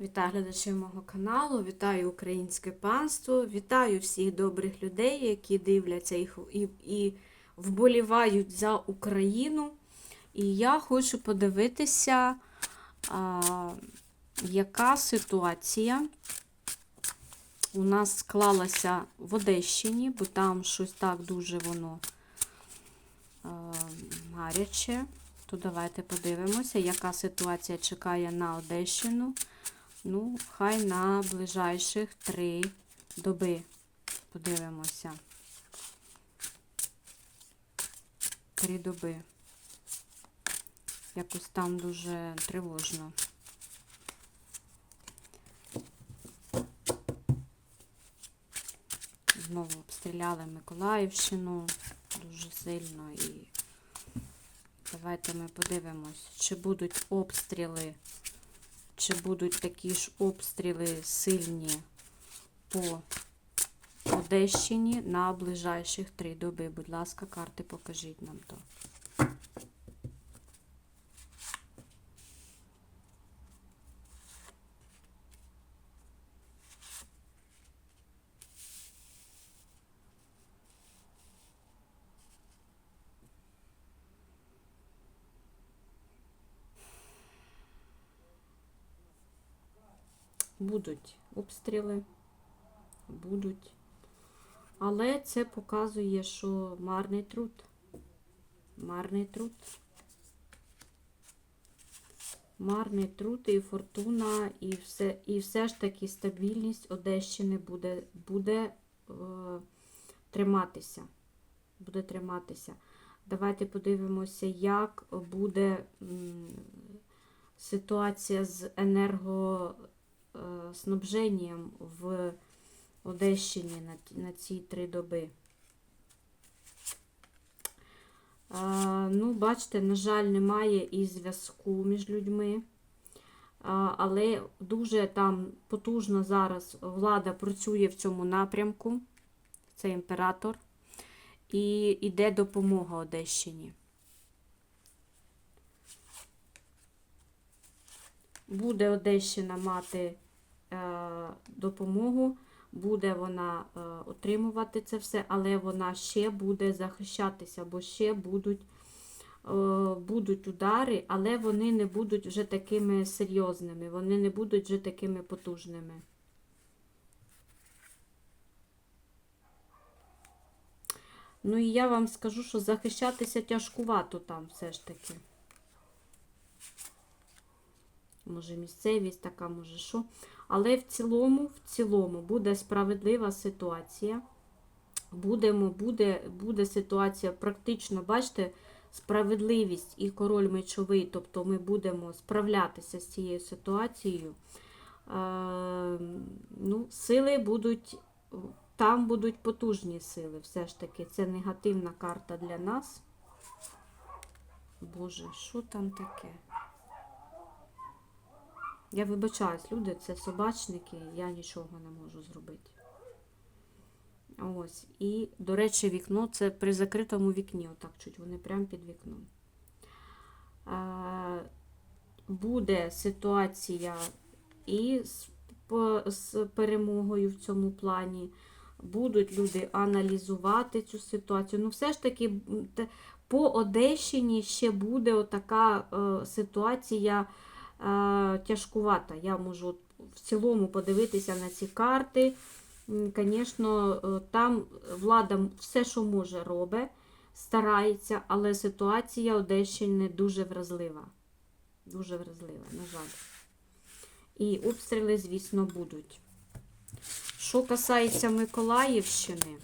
Вітаю глядачів мого каналу, вітаю українське панство, вітаю всіх добрих людей, які дивляться їх і, і вболівають за Україну. І я хочу подивитися, а, яка ситуація у нас склалася в Одещині, бо там щось так дуже воно а, гаряче. То давайте подивимося, яка ситуація чекає на Одещину. Ну, хай на ближайших три доби. Подивимося. Три доби. Якось там дуже тривожно. Знову обстріляли Миколаївщину дуже сильно і давайте ми подивимось, чи будуть обстріли чи будуть такі ж обстріли сильні по Одещині на ближайших три доби. Будь ласка, карти покажіть нам то. Будуть обстріли, будуть. Але це показує, що марний труд. Марний труд. Марний труд і фортуна, і все, і все ж таки стабільність Одещини буде, буде е, триматися. Буде триматися. Давайте подивимося, як буде м, ситуація з енерго снабженням в Одещині на, на ці три доби. Ну, бачите, на жаль, немає і зв'язку між людьми. Але дуже там потужно зараз влада працює в цьому напрямку. Це імператор. І йде допомога Одещині. Буде Одещина мати е, допомогу, буде вона е, отримувати це все, але вона ще буде захищатися, бо ще будуть, е, будуть удари, але вони не будуть вже такими серйозними, вони не будуть вже такими потужними. Ну і я вам скажу, що захищатися тяжкувато там все ж таки. Може, місцевість така, може що. Але в цілому, в цілому буде справедлива ситуація. Будемо, буде, буде ситуація практично, бачите, справедливість і король мечовий, тобто ми будемо справлятися з цією ситуацією. Е, ну, сили будуть, там будуть потужні сили, все ж таки. Це негативна карта для нас. Боже, що там таке? Я вибачаюсь, люди, це собачники, я нічого не можу зробити. Ось. І, до речі, вікно це при закритому вікні, отак чуть, вони прямо під вікном. А, буде ситуація і з, по- з перемогою в цьому плані. Будуть люди аналізувати цю ситуацію. Ну, все ж таки, по Одещині ще буде отака е, ситуація е, тяжкувата. Я можу в цілому подивитися на ці карти. Звісно, там влада все, що може, робить, старається, але ситуація Одещини дуже вразлива. Дуже вразлива, на жаль. І обстріли, звісно, будуть. Що касається Миколаївщини,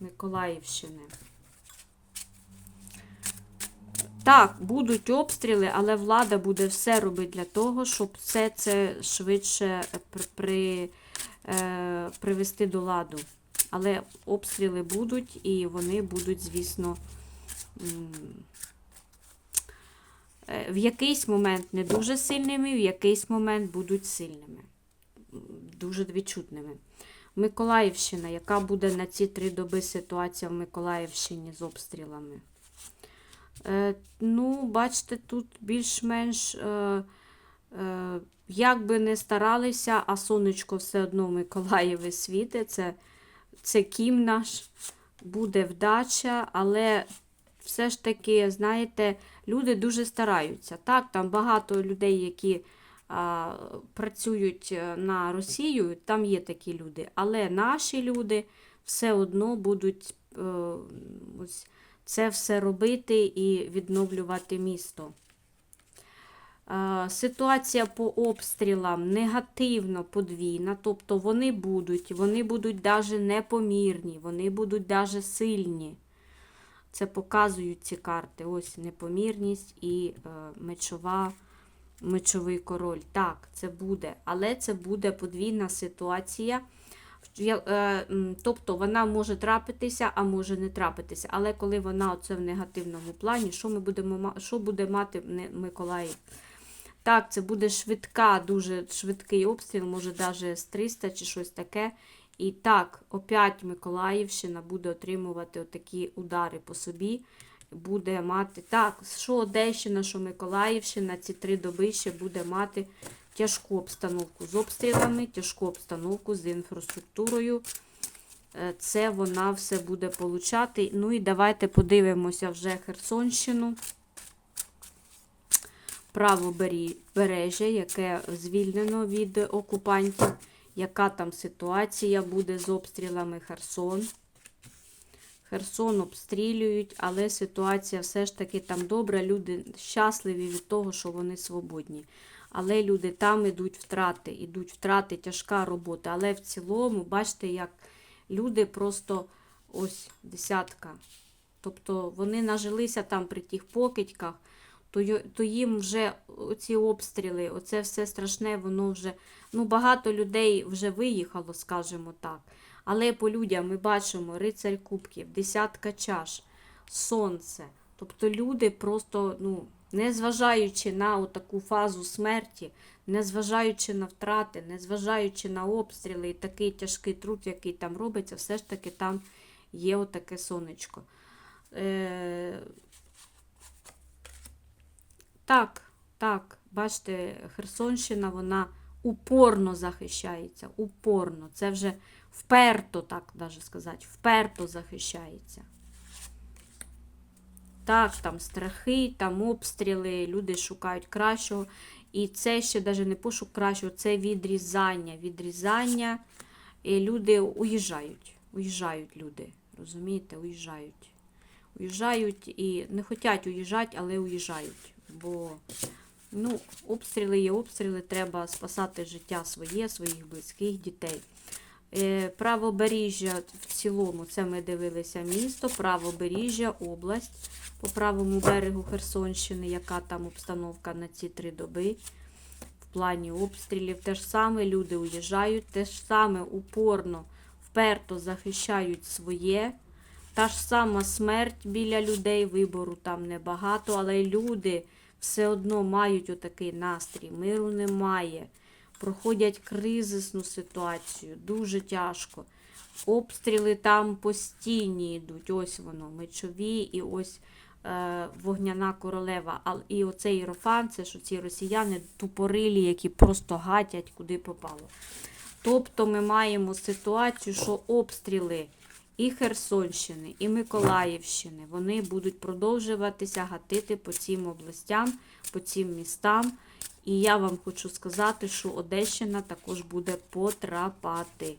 Миколаївщини. Так, будуть обстріли, але влада буде все робити для того, щоб все це швидше при, при, е, привести до ладу. Але обстріли будуть, і вони будуть, звісно, е, в якийсь момент не дуже сильними, в якийсь момент будуть сильними, дуже відчутними. Миколаївщина, яка буде на ці три доби ситуація в Миколаївщині з обстрілами? Е, ну, бачите, тут більш-менш е, е, Як би не старалися, а сонечко все одно в Миколаєві світить. Це, це кім наш, буде вдача, але все ж таки, знаєте, люди дуже стараються. Так, там багато людей, які а, працюють на Росію, там є такі люди. Але наші люди все одно будуть е, ось це все робити і відновлювати місто. Ситуація по обстрілам негативно подвійна, тобто вони будуть, вони будуть даже непомірні, вони будуть даже сильні. Це показують ці карти. Ось непомірність і е, мечова, мечовий король. Так, це буде, але це буде подвійна ситуація. Е, Тобто вона може трапитися, а може не трапитися. Але коли вона оце в негативному плані, що ми будемо що буде мати Миколаїв? Так, це буде швидка, дуже швидкий обстріл, може навіть з 300 чи щось таке. І так, опять Миколаївщина буде отримувати такі удари по собі. Буде мати, так, що Одещина, що Миколаївщина, ці три доби ще буде мати тяжку обстановку з обстрілами, тяжку обстановку з інфраструктурою. Е, Це вона все буде получати. Ну і давайте подивимося вже Херсонщину правобережжя, яке звільнено від окупантів. Яка там ситуація буде з обстрілами Херсон? Херсон обстрілюють, але ситуація все ж таки там добра. Люди щасливі від того, що вони свободні. Але люди там ідуть втрати, ідуть втрати, тяжка робота. Але в цілому, бачите, як люди просто ось десятка. Тобто вони нажилися там при тих покидьках, то їм вже ці обстріли, оце все страшне, воно вже. Ну, багато людей вже виїхало, скажімо так. Але по людям ми бачимо рицарь кубків, десятка чаш, сонце. Тобто люди просто, ну, незважаючи на таку фазу смерті, незважаючи на втрати, незважаючи на обстріли і такий тяжкий труд, який там робиться, все ж таки там є отаке сонечко. Е, так, так, бачите, Херсонщина, вона упорно захищається, упорно. Це вже вперто, так навіть сказати, вперто захищається. Так, там страхи, там обстріли, люди шукають кращого. І це ще навіть не пошук кращого, це відрізання. Відрізання. І люди уїжджають. Уїжджають люди. Розумієте, уїжджають. Уїжджають і не хочуть уїжджати, але уїжджають. Бо ну, обстріли є обстріли, треба спасати життя своє, своїх близьких, дітей. Е, Правобережжя в цілому, це ми дивилися місто, правобережжя, область по правому берегу Херсонщини, яка там обстановка на ці три доби. В плані обстрілів те ж саме люди уїжджають, те ж саме упорно, вперто захищають своє. Та ж сама смерть біля людей, вибору там небагато, але люди все одно мають отакий настрій. Миру немає. Проходять кризисну ситуацію, дуже тяжко. Обстріли там постійні йдуть. Ось воно, мечові, і ось е, вогняна королева. А, і оцей Єрофан, це що ці росіяни тупорилі, які просто гатять куди попало. Тобто ми маємо ситуацію, що обстріли і Херсонщини, і Миколаївщини, вони будуть продовжуватися гатити по цим областям, по цим містам. І я вам хочу сказати, що Одещина також буде потрапати.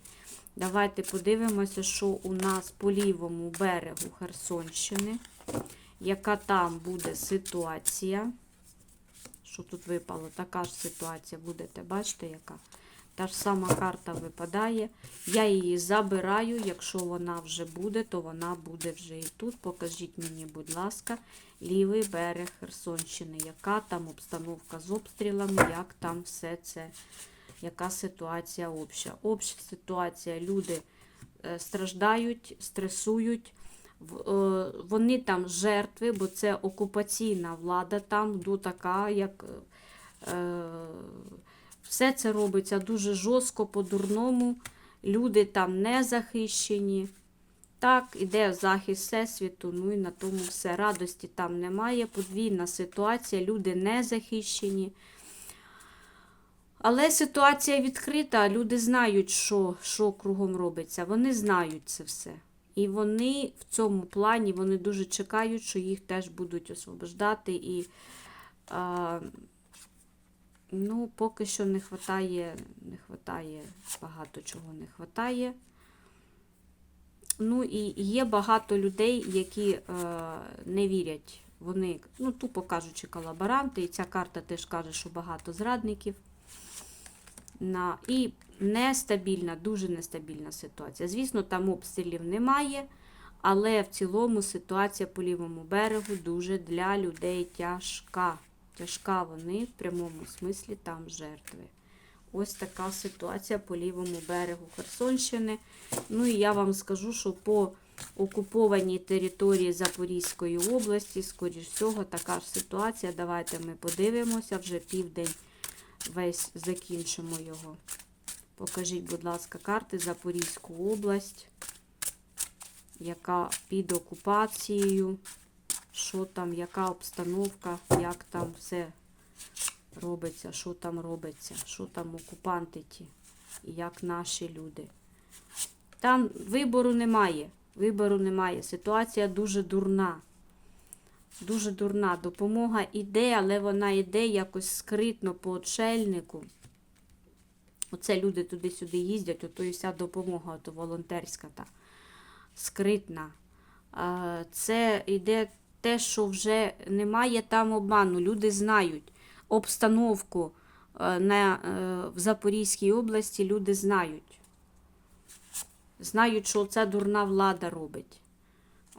Давайте подивимося, що у нас по лівому берегу Херсонщини, яка там буде ситуація. Що тут випало? Така ж ситуація будете, бачите, яка? Та ж сама карта випадає. Я її забираю. Якщо вона вже буде, то вона буде вже і тут. Покажіть мені, будь ласка, лівий берег Херсонщини. Яка там обстановка з обстрілами, як там все це, яка ситуація обща. Обща ситуація. Люди е, страждають, стресують. Е, Вони там жертви, бо це окупаційна влада там, до така, як. е, все це робиться дуже жорстко, по-дурному. Люди там не захищені. Так, іде захист Всесвіту, ну і на тому все. Радості там немає. Подвійна ситуація, люди не захищені. Але ситуація відкрита, люди знають, що, що кругом робиться. Вони знають це все. І вони в цьому плані вони дуже чекають, що їх теж будуть освобождати. І а, ну, поки що не хватає, не хватає, багато чого не хватає. Ну і є багато людей, які е, не вірять. Вони, ну, тупо кажучи, колаборанти. І ця карта теж каже, що багато зрадників. На, і нестабільна, дуже нестабільна ситуація. Звісно, там обстрілів немає, але в цілому ситуація по лівому берегу дуже для людей тяжка. Тяжка вони в прямому смислі там жертви. Ось така ситуація по лівому берегу Херсонщини. Ну і я вам скажу, що по окупованій території Запорізької області, скоріш всього, така ж ситуація. Давайте ми подивимося, вже південь весь закінчимо його. Покажіть, будь ласка, карти Запорізьку область, яка під окупацією, що там, яка обстановка, як там все робиться, що там робиться, що там окупанти ті, і як наші люди. Там вибору немає. Вибору немає. Ситуація дуже дурна. Дуже дурна. Допомога іде, але вона йде якось скритно по отшельнику. Оце люди туди-сюди їздять, ото і вся допомога, ото волонтерська та скритна. Це йде те, що вже немає там обману. Люди знають обстановку е, на, е, в Запорізькій області, люди знають. Знають, що це дурна влада робить.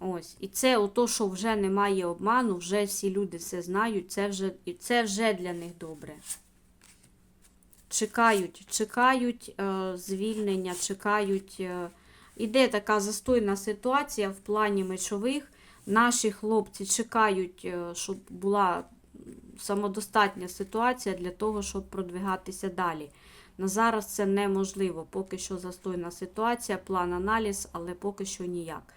Ось. І це ото, що вже немає обману, вже всі люди все знають, це вже, і це вже для них добре. Чекають, чекають е, звільнення, чекають. Е, іде така застойна ситуація в плані мечових. Наші хлопці чекають, е, щоб була самодостатня ситуація для того, щоб продвигатися далі. На зараз це неможливо. Поки що застойна ситуація, план аналіз, але поки що ніяк.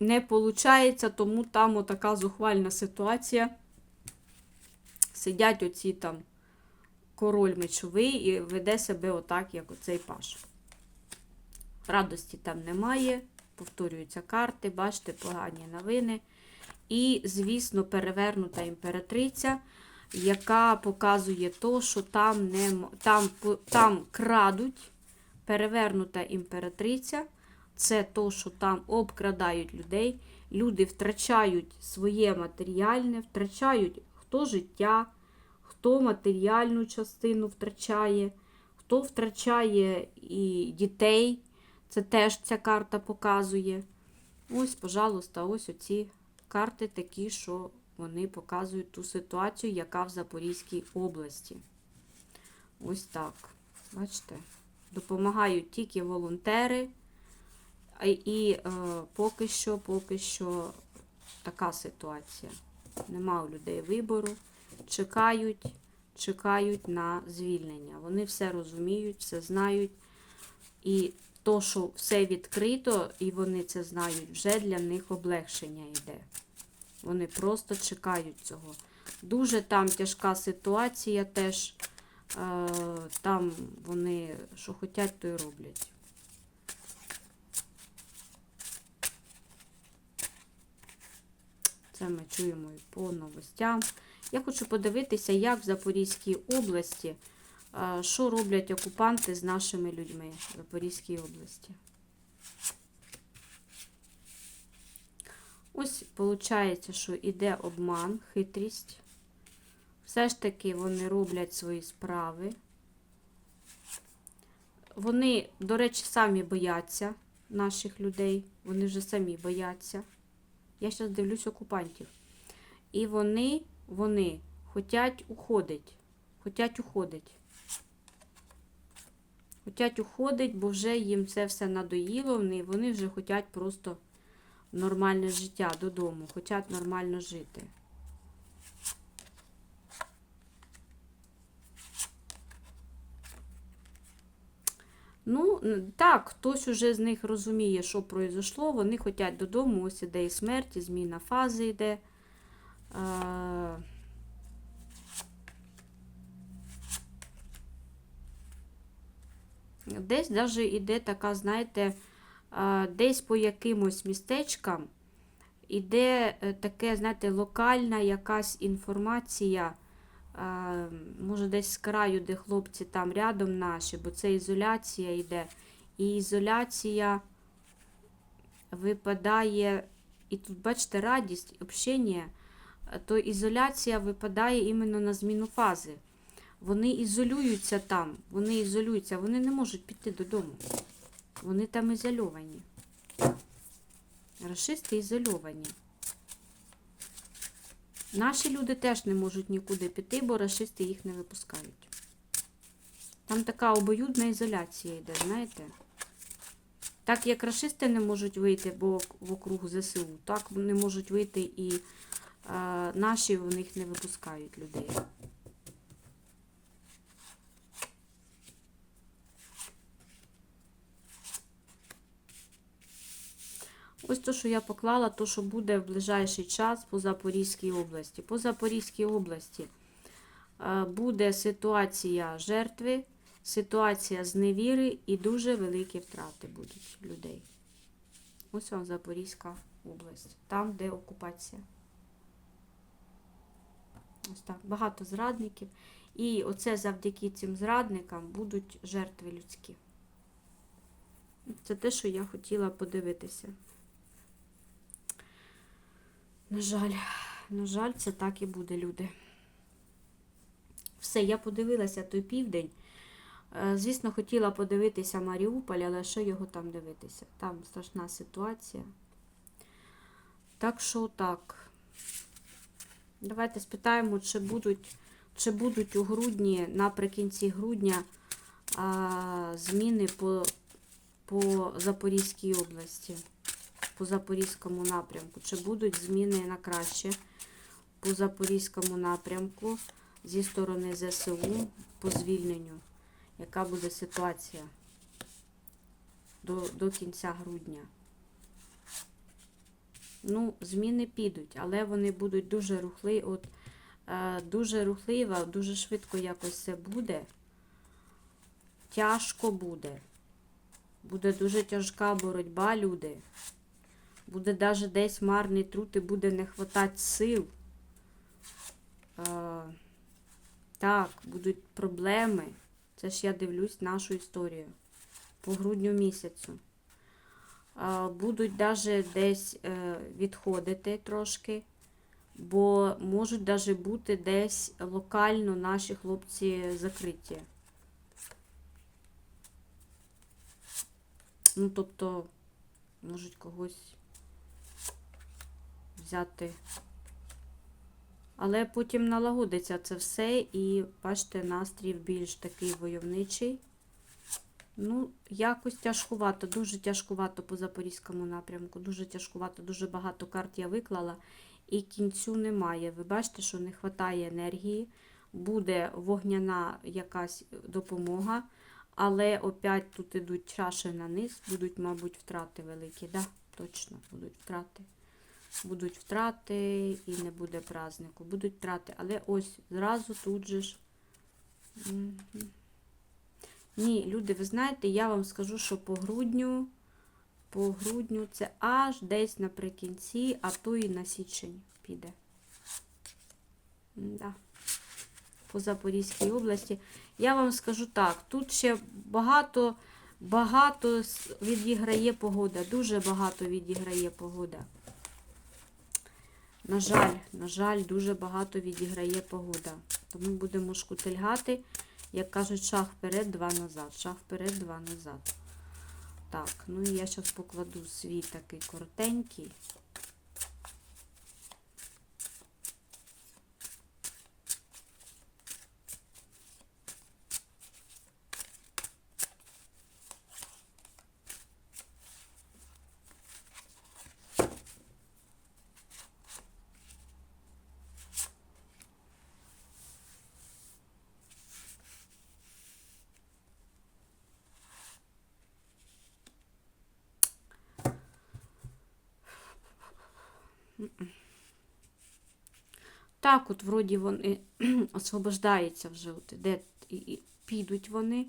Не виходить, тому там отака зухвальна ситуація. Сидять оці там король мечовий і веде себе отак, як оцей паш. Радості там немає, повторюються карти, бачите, погані новини. І, звісно, перевернута імператриця, яка показує то, що там, не, там, там крадуть. Перевернута імператриця. Це то, що там обкрадають людей. Люди втрачають своє матеріальне, втрачають хто життя, хто матеріальну частину втрачає, хто втрачає і дітей. Це теж ця карта показує. Ось, пожалуйста, ось оці карти такі, що вони показують ту ситуацію, яка в Запорізькій області. Ось так. Бачите? Допомагають тільки волонтери. І е, поки що, поки що така ситуація. Нема у людей вибору. Чекають, чекають на звільнення. Вони все розуміють, все знають. І то, що все відкрито, і вони це знають, вже для них облегшення йде. Вони просто чекають цього. Дуже там тяжка ситуація теж. Е, там вони що хочуть, то й роблять. Це ми чуємо і по новостям. Я хочу подивитися, як в Запорізькій області, що роблять окупанти з нашими людьми в Запорізькій області. Ось, виходить, що йде обман, хитрість. Все ж таки вони роблять свої справи. Вони, до речі, самі бояться наших людей. Вони вже самі бояться. Я зараз дивлюсь окупантів. І вони, вони хочуть уходити. Хотять уходить. Хотять уходить, бо вже їм це все надоїло, вони, вони вже хочуть просто нормальне життя додому, хочуть нормально жити. Ну, так, хтось уже з них розуміє, що произошло. Вони хочуть додому, ось іде і смерть, і зміна фази йде. Десь навіть іде така, знаєте, десь по якимось містечкам іде е, таке, знаєте, локальна якась інформація. Може, десь з краю, де хлопці там рядом наші, бо це ізоляція йде. І ізоляція випадає, і тут, бачите, радість, общення, то ізоляція випадає іменно на зміну фази. Вони ізолюються там, вони ізолюються, вони не можуть піти додому. Вони там ізольовані. Рашисти ізольовані. Наші люди теж не можуть нікуди піти, бо рашисти їх не випускають. Там така обоюдна ізоляція йде, знаєте? Так як рашисти не можуть вийти, бо вокруг ЗСУ, так не можуть вийти і е, наші в них не випускають людей. То, що я поклала, то, що буде в ближайший час по Запорізькій області. По Запорізькій області е, буде ситуація жертви, ситуація зневіри і дуже великі втрати будуть людей. Ось вам Запорізька область, там, де окупація. Ось так, багато зрадників. І оце завдяки цим зрадникам будуть жертви людські. Це те, що я хотіла подивитися. На жаль, на жаль, це так і буде, люди. Все, я подивилася той південь. Е, Звісно, хотіла подивитися Маріуполь, але що його там дивитися? Там страшна ситуація. Так що так. Давайте спитаємо, чи будуть, чи будуть у грудні, наприкінці грудня, а, зміни по, по Запорізькій області, по Запорізькому напрямку. Чи будуть зміни на краще по Запорізькому напрямку зі сторони ЗСУ по звільненню? Яка буде ситуація до, до кінця грудня? Ну, зміни підуть, але вони будуть дуже рухливі. От, е, дуже рухлива, дуже швидко якось це буде. Тяжко буде. Буде дуже тяжка боротьба, люди. Буде навіть десь марний труд і буде не хватати сил. Е, так, будуть проблеми. Це ж я дивлюсь нашу історію по грудню місяцю. А, Будуть навіть десь е, відходити трошки, бо можуть навіть бути десь локально наші хлопці закриті. Ну, тобто, можуть когось взяти. Але потім налагодиться це все, і бачите, настрій більш такий войовничий. Ну, якось тяжкувато, дуже тяжкувато по Запорізькому напрямку. Дуже тяжкувато, дуже багато карт я виклала, і кінцю немає. Ви бачите, що не вистачає енергії, буде вогняна якась допомога, але опять тут ідуть чаші на низ, будуть, мабуть, втрати великі. Да, точно будуть втрати. Будуть втрати і не буде празднику. Будуть втрати. Але ось зразу тут же ж. Ні, люди, ви знаєте, я вам скажу, що по грудню, по грудню це аж десь наприкінці, а то і на січень піде. Да. По Запорізькій області. Я вам скажу так, тут ще багато, багато відіграє погода, дуже багато відіграє погода. На жаль, на жаль, дуже багато відіграє погода. Тому будемо шкутильгати. Як кажуть, шаг вперед, два назад. Шаг вперед, два назад. Так, ну і я зараз покладу свій такий коротенький. Так, от вроді вони освобождаються вже, от, де і- підуть вони,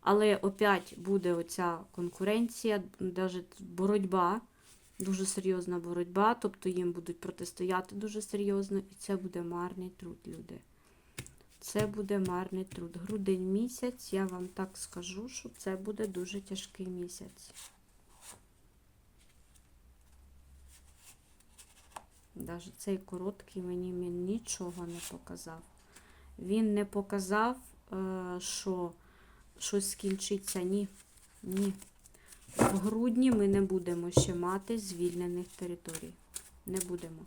Але опять буде оця конкуренція, навіть боротьба, дуже серйозна боротьба, тобто їм будуть протистояти дуже серйозно, і це буде марний труд, люди. Це буде марний труд. Грудень місяць, я вам так скажу, що це буде дуже тяжкий місяць. Навіть цей короткий мені він нічого не показав. Він не показав, е, що щось скінчиться. Ні. Ні. В грудні ми не будемо ще мати звільнених територій. Не будемо.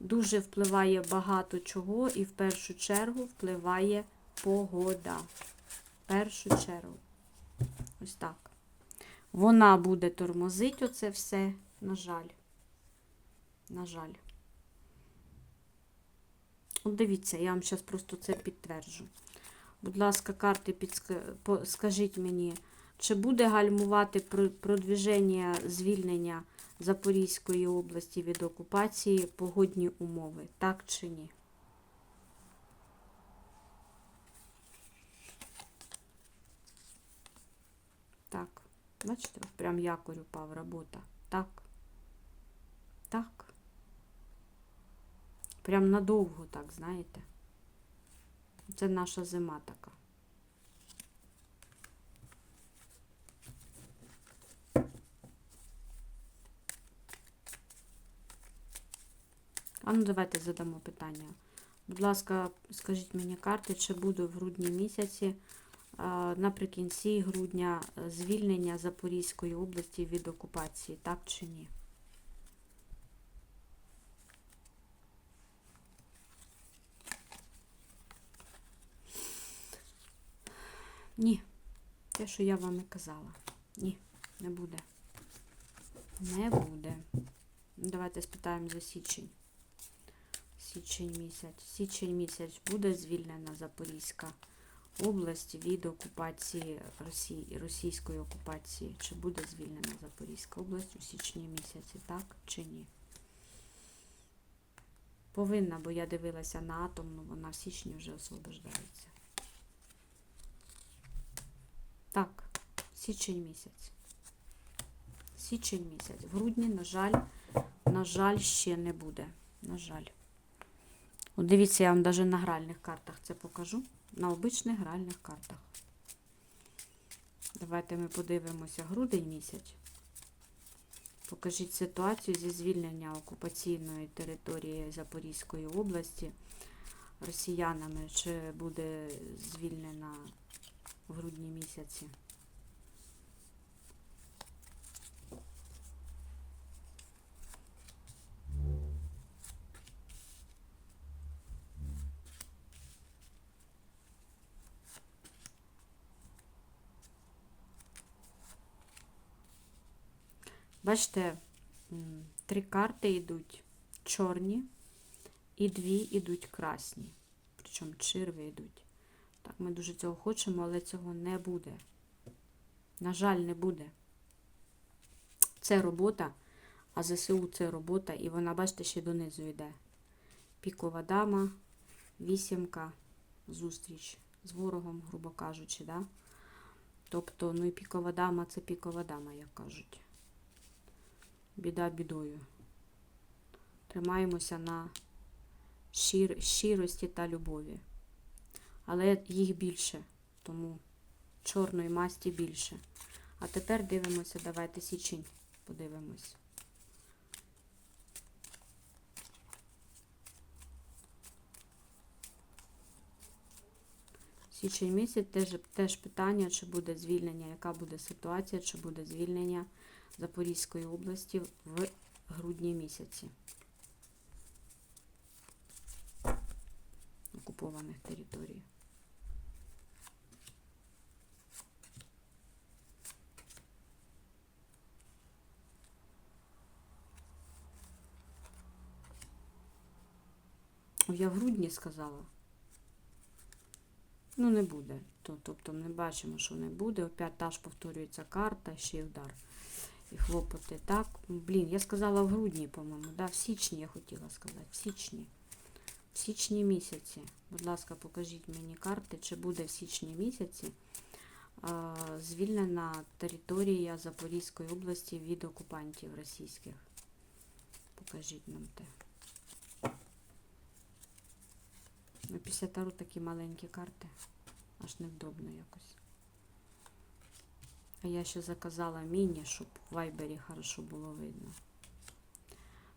Дуже впливає багато чого, і в першу чергу впливає погода. В першу чергу. Ось так. Вона буде тормозити оце все, на жаль. На жаль. От дивіться, я вам зараз просто це підтверджу. Будь ласка, карти, підска... по- скажіть мені, чи буде гальмувати про- продвіження звільнення Запорізької області від окупації погодні умови, так чи ні? Так, бачите, прям якорь упав, робота. Так. Так. Прям надовго так, знаєте. Це наша зима така. А ну давайте задамо питання. Будь ласка, скажіть мені карти, чи буде в грудні місяці наприкінці грудня звільнення Запорізької області від окупації, так чи ні? Ні. Те, що я вам і казала. Ні, не буде. Не буде. Ну, Давайте спитаємо за січень. Січень місяць. Січень місяць буде звільнена Запорізька область від окупації Росії, російської окупації. Чи буде звільнена Запорізька область у січні місяці, так чи ні? Повинна, бо я дивилася на атомну, вона в січні вже освобождається. Так, січень місяць. Січень місяць. В грудні, на жаль, на жаль, ще не буде. На жаль. От дивіться, я вам навіть на гральних картах це покажу. На обичних гральних картах. Давайте ми подивимося грудень місяць. Покажіть ситуацію зі звільнення окупаційної території Запорізької області росіянами, чи буде звільнена в грудні місяці. Бачите, три карти йдуть чорні і дві йдуть красні. Причому черви йдуть. Так, ми дуже цього хочемо, але цього не буде. На жаль, не буде. Це робота, а ЗСУ це робота, і вона, бачите, ще донизу йде. Пікова дама, вісімка, зустріч з ворогом, грубо кажучи, да? Тобто, ну і пікова дама це пікова дама, як кажуть. Біда бідою. Тримаємося на щир... щирості та любові. Але їх більше, тому чорної масті більше. А тепер дивимося, давайте січень подивимось. Січень місяць теж, теж питання, чи буде звільнення, яка буде ситуація, чи буде звільнення Запорізької області в грудні місяці. Окупованих територій. Я в грудні сказала. Ну, не буде. Тобто ми бачимо, що не буде. Опять та ж повторюється карта, ще й удар. І хлопоти. Так, блін, я сказала в грудні, по-моєму. Да, в січні я хотіла сказати. В січні. В січні місяці. Будь ласка, покажіть мені карти, чи буде в січні місяці звільнена територія Запорізької області від окупантів російських. Покажіть нам те. Ну, Після тару такі маленькі карти. Аж невдобно якось. А я ще заказала міні, щоб в вайбері хорошо було видно.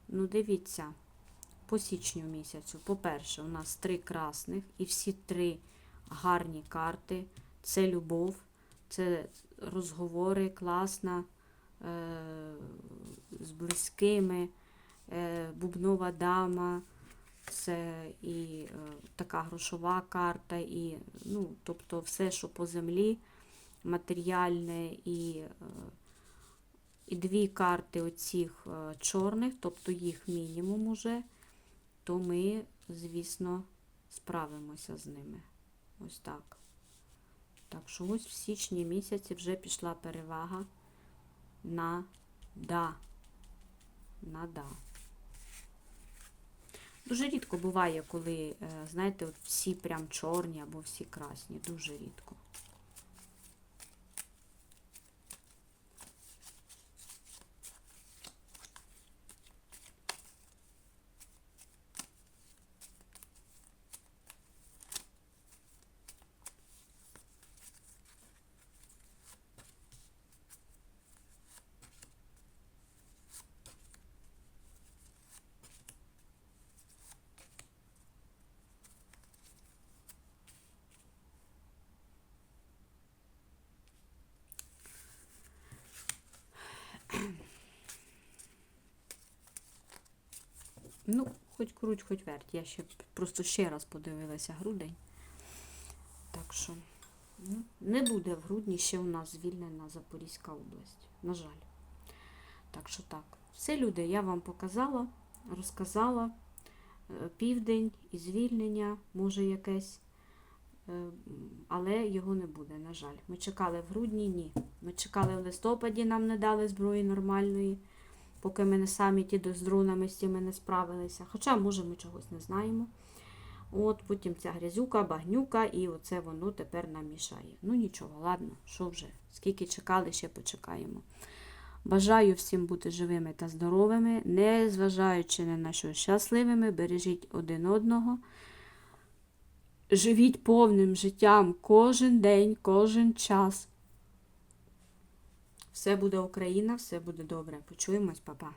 Ну, дивіться, по січню місяцю. По-перше, у нас три красних і всі три гарні карти. Це любов, це розговори класна е- з близькими, е- бубнова дама. Це і е, така грошова карта, і, ну, тобто все, що по землі, матеріальне, і, е, і дві карти оцих е, чорних, тобто їх мінімум уже, то ми, звісно, справимося з ними. Ось так. Так що ось в січні місяці вже пішла перевага на да. На да. Дуже рідко буває, коли, е, знаєте, от всі прям чорні або всі красні. Дуже рідко. Ну, хоч хоч верть. Я ще просто ще раз подивилася грудень. Так що ну, не буде в грудні ще у нас звільнена Запорізька область. На жаль. Так що так. Все, люди, я вам показала, розказала. Е, Південь і звільнення, може якесь. Е, Але його не буде, на жаль. Ми чекали в грудні, ні. Ми чекали в листопаді, нам не дали зброї нормальної поки ми не самі ті з дронами з тими не справилися. Хоча, може, ми чогось не знаємо. От потім ця грязюка, багнюка, і оце воно тепер нам мішає. Ну нічого, ладно, що вже? Скільки чекали, ще почекаємо. Бажаю всім бути живими та здоровими, не зважаючи на що щасливими, бережіть один одного. Живіть повним життям кожен день, кожен час. Все буде Україна, все буде добре. Почуємось, папа.